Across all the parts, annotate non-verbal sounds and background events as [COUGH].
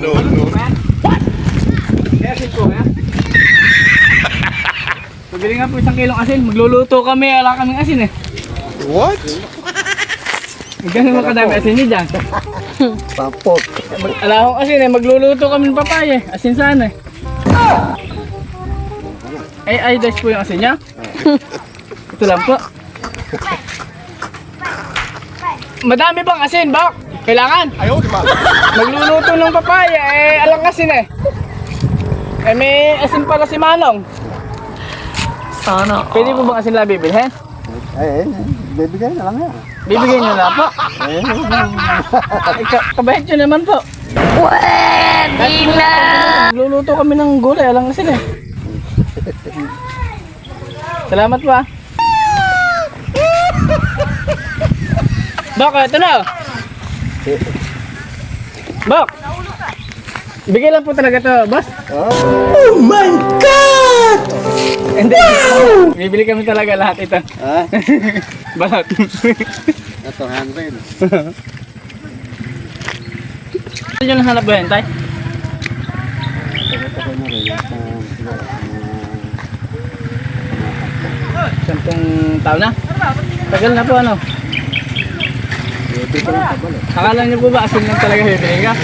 no, no. Kaya asin po, ha? Pabili nga po isang kilong asin. Magluluto kami, ala kaming asin eh. What? Ganun mo kadami asin niyo dyan. Papot. Mag, ala akong asin eh, magluluto kami ng papaya eh. Asin sana eh. Ay, ay, guys po yung asin niya. Ito lang po. [LAUGHS] Madami bang asin, bak? Kailangan. Ayaw, di ba? [LAUGHS] Magluluto ng papaya, eh, alang asin eh. Eh, may asin pala si Manong. Sana. Pwede po bang asin lang bibilhin? Eh, eh, bibigay na lang yan. Bibigyan nyo na po. Eh, Ay, ka kabahit nyo naman po. Pwede na. Magluluto kami ng gulay, alang asin eh. Salamat po ah. Bak, ito na. Bak. Bigay lang po talaga to, boss. oh, Hindi. Bibili kami talaga lahat ito. ah, [LAUGHS] Balot. ito, handle. Ano yung hanap ba yan, tay? Sampung taon na? Tagal na po ano? Pwede ko lang tabal eh. Akala niyo po ba asin lang talaga bibili ka? [LAUGHS]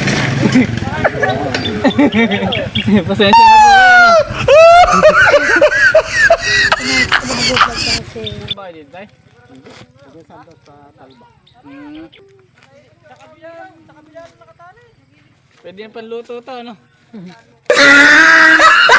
Pasensya na po kayo? Bakit din, tay? Pwede sanda sa talba. Hmm. Pwede yung panluto to, ano? [LAUGHS]